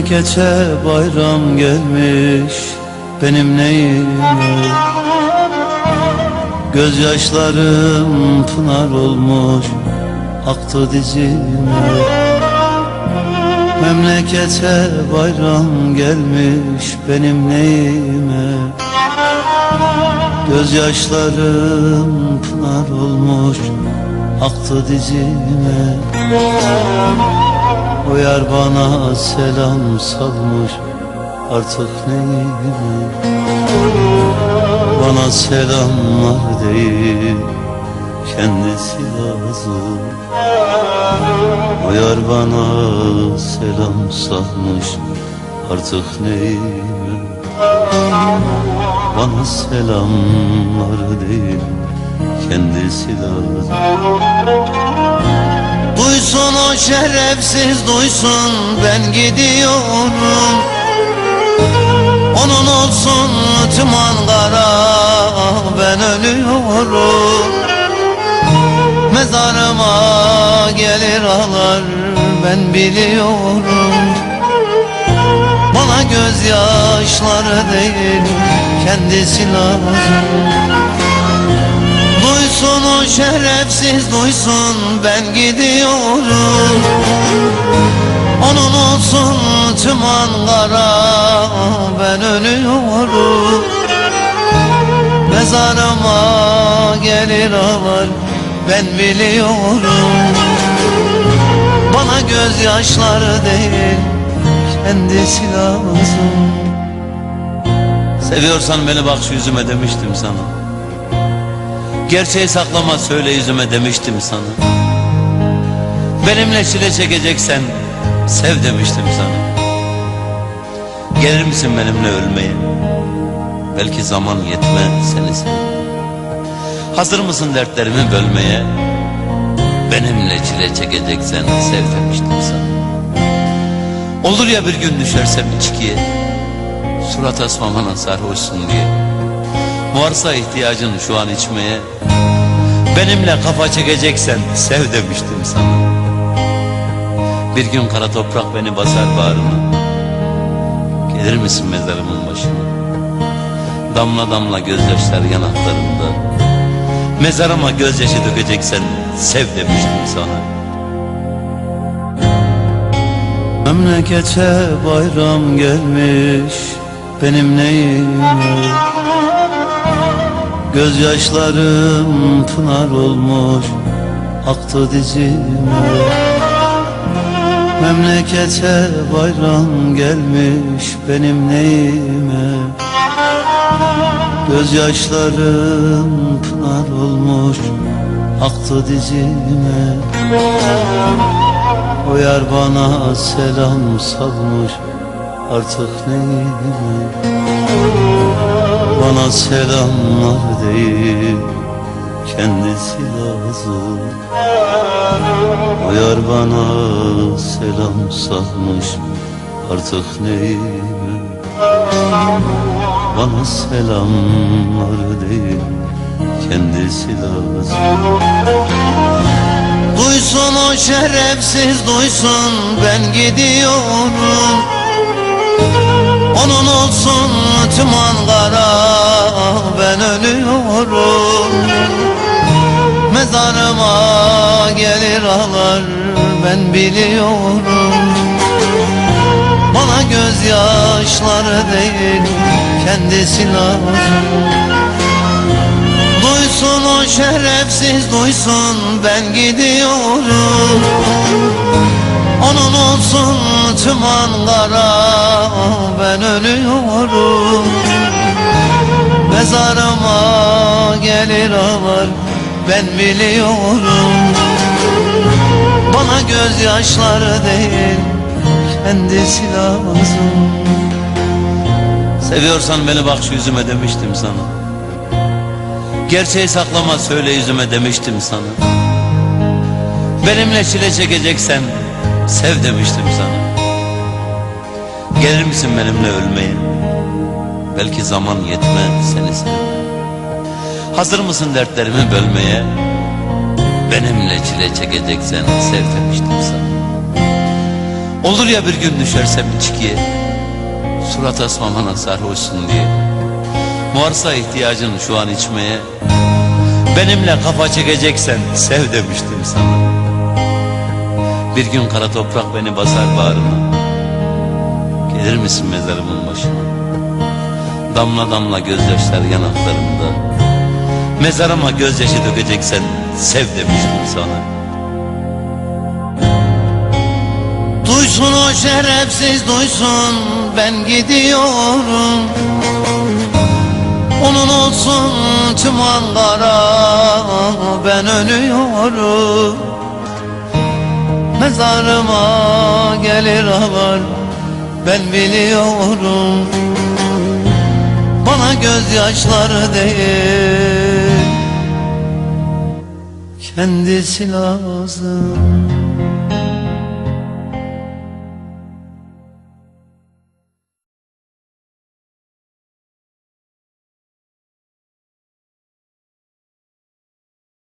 Memlekete bayram gelmiş benim neyime? Gözyaşlarım pınar olmuş aktı dizime. Memlekete bayram gelmiş benim neyime? Gözyaşlarım pınar olmuş aktı dizime o yar bana selam salmış artık neyime Bana selamlar değil kendisi lazım. O yar bana selam salmış artık neyime Bana selamlar değil kendisi lazım Duysun o şerefsiz duysun ben gidiyorum. Onun olsun tüm Ankara ben ölüyorum. Mezarıma gelir ağlar ben biliyorum. Bana gözyaşları değil kendisi lazım Duysun o şerefsiz duysun ben gidiyorum. Onun olsun tüm Ankara ben ölüyorum. Mezarıma gelir ağlar ben biliyorum. Bana gözyaşları değil kendisi lazım Seviyorsan beni bak şu yüzüme demiştim sana Gerçeği saklama söyle yüzüme demiştim sana. Benimle çile çekeceksen sev demiştim sana. Gelir misin benimle ölmeye? Belki zaman yetmez seni Hazır mısın dertlerimi bölmeye? Benimle çile çekeceksen sev demiştim sana. Olur ya bir gün düşersem içkiye Surat asmamana sarhoşsun diye. Varsa ihtiyacın şu an içmeye Benimle kafa çekeceksen sev demiştim sana. Bir gün kara toprak beni basar bağrına Gelir misin mezarımın başına? Damla damla gözyaşlar yanaklarımda. Mezarıma gözyaşı dökeceksen sev demiştim sana. Memlekete bayram gelmiş benim neyime Gözyaşlarım pınar olmuş aktı dizime. Memlekete bayram gelmiş benim neyime? Gözyaşlarım pınar olmuş aktı dizime. O yar bana selam salmış artık neyime Bana selamlar değil kendisi lazım O yar bana selam salmış. Artık neyime Bana selamlar değil kendisi lazım Duysun o şerefsiz duysun ben gidiyorum Onun olsun tüm Ankara ben ölüyorum. Mezarıma gelir ağlar ben biliyorum. Bana gözyaşları değil kendisi lazım. Duysun o şerefsiz duysun ben gidiyorum Onun olsun tüm Ankara ben ölüyorum. Mezarıma gelir ağlar ben biliyorum. Bana gözyaşları değil kendisi lazım Seviyorsan beni bak şu yüzüme demiştim sana. Gerçeği saklama söyle yüzüme demiştim sana. Benimle çile çekeceksen sev demiştim sana. Gelir misin benimle ölmeye? Belki zaman yetmez seni sevmeye. Hazır mısın dertlerimi bölmeye? Benimle çile çekeceksen sev demiştim sana. Olur ya bir gün düşersem içkiye Surat asmamana sarhoşsun diye. Varsa ihtiyacın şu an içmeye Benimle kafa çekeceksen sev demiştim sana Bir gün kara toprak beni basar bağrına Gelir misin mezarımın başına? Damla damla gözyaşlar yanaklarımda. Mezarıma gözyaşı dökeceksen sev demiştim sana Duysun o şerefsiz duysun ben gidiyorum. Onun olsun tüm Ankara ben ölüyorum Mezarıma gelir ağlar ben biliyorum. Bana gözyaşları değil kendisi lazım